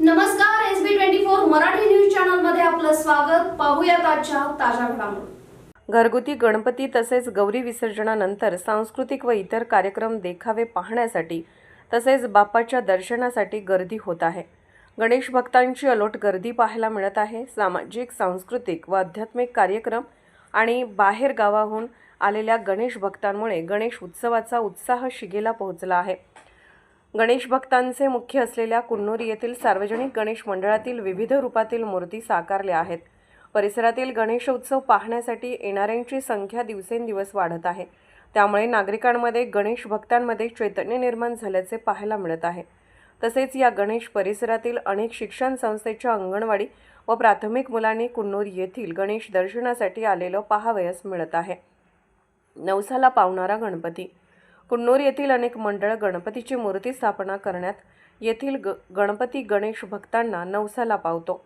नमस्कार S B twenty four Marathi news चॅनलमध्ये आपलं स्वागत. पाहूयात आजच्या ताज्या घडामोडी. घरगुती गणपती तसेच गौरी विसर्जनानंतर सांस्कृतिक व इतर कार्यक्रम देखावे पाहण्यासाठी तसेच बाप्पाच्या दर्शनासाठी गर्दी होत आहे. गणेश भक्तांची अलोट गर्दी पाहायला मिळत आहे. सामाजिक सांस्कृतिक व आध्यात्मिक कार्यक्रम आणि बाहेर गावाहून आलेल्या गणेश भक्तांमुळे गणेश उत्सवाचा उत्साह शिगेला पोहोचला आहे. गणेश भक्तांचे मुख्य असलेल्या कुन्नूर येथील सार्वजनिक गणेश मंडळातील विविध रूपातील मूर्ती साकारल्या आहेत. परिसरातील गणेशोत्सव पाहण्यासाठी येणाऱ्यांची संख्या दिवसेंदिवस वाढत आहे. त्यामुळे नागरिकांमध्ये गणेश भक्तांमध्ये चैतन्य निर्माण झाल्याचे पाहायला मिळत आहे. तसेच या गणेश परिसरातील अनेक शिक्षण संस्थेच्या अंगणवाडी व प्राथमिक मुलांनी कुन्नूर येथील गणेश दर्शनासाठी आलेलं पाहावयास मिळत आहे. नवसाला पावणारा गणपती कुन्नूर येथील अनेक मंडळ गणपतीची मूर्ती स्थापना करण्यात येथील ग गणपती गणेश भक्तांना नवसाला पावतो.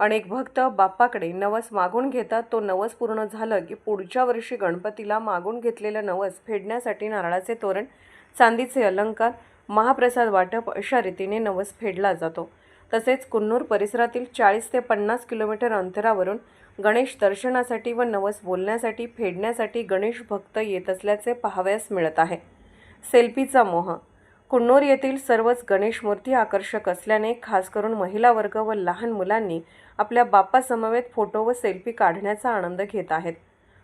अनेक भक्त बाप्पाकडे नवस मागून घेतात. तो नवस पूर्ण झालं की पुढच्या वर्षी गणपतीला मागून घेतलेलं नवस फेडण्यासाठी नारळाचे तोरण चांदीचे अलंकार महाप्रसाद वाटप अशा रीतीने नवस फेडला जातो. तसेच कुन्नूर परिसरातील चाळीस ते पन्नास किलोमीटर अंतरावरून गणेश दर्शनासाठी व नवस बोलण्यासाठी फेडण्यासाठी गणेश भक्त येत असल्याचे पाहावयास मिळत आहे. सेल्फीचा मोह. कुन्नूर येथील सर्वच गणेश मूर्ती आकर्षक असल्याने खास करून महिला वर्ग व लहान मुलांनी आपल्या बाप्पासमवेत फोटो व सेल्फी काढण्याचा आनंद घेत आहेत.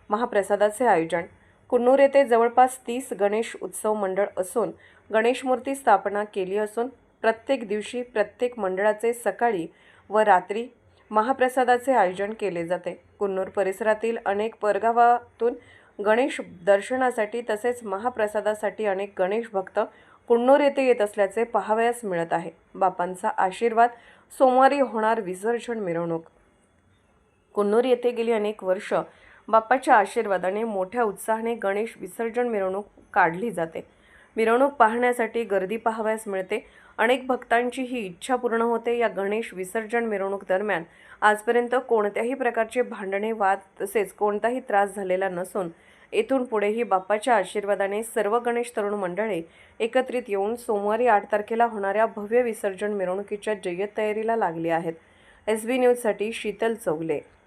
महाप्रसादाचे आयोजन. कुन्नूर येथे जवळपास तीस गणेश उत्सव मंडळ असून गणेश मूर्ती स्थापना केली असून प्रत्येक दिवशी प्रत्येक मंडळाचे सकाळी व रात्री महाप्रसादाचे आयोजन केले जाते. कुन्नूर परिसरातील अनेक परगावातून गणेश दर्शनासाठी तसेच महाप्रसादासाठी अनेक गणेश भक्त कुन्नूर येथे येत असल्याचे पाहावयास मिळत आहे. बापांचा आशीर्वाद सोमवारी होणार विसर्जन मिरवणूक. कुन्नूर येथे गेली अनेक वर्ष बाप्पाच्या आशीर्वादाने मोठ्या उत्साहाने गणेश विसर्जन मिरवणूक काढली जाते. मिरवणूक पाहण्यासाठी गर्दी पाहावयास मिळते. अनेक भक्तांची ही इच्छा पूर्ण होते या गणेश विसर्जन मिरवणूक दरम्यान. आजपर्यंत कोणत्याही प्रकारचे भांडणे वाद तसेच कोणताही त्रास झालेला नसून येथून पुढेही बाप्पाच्या आशीर्वादाने सर्व गणेश तरुण मंडळे एकत्रित येऊन सोमवारी आठ तारखेला होणाऱ्या भव्य विसर्जन मिरवणुकीच्या जय्यत तयारीला लागली आहेत. एस बी न्यूजसाठी शीतल चौगले.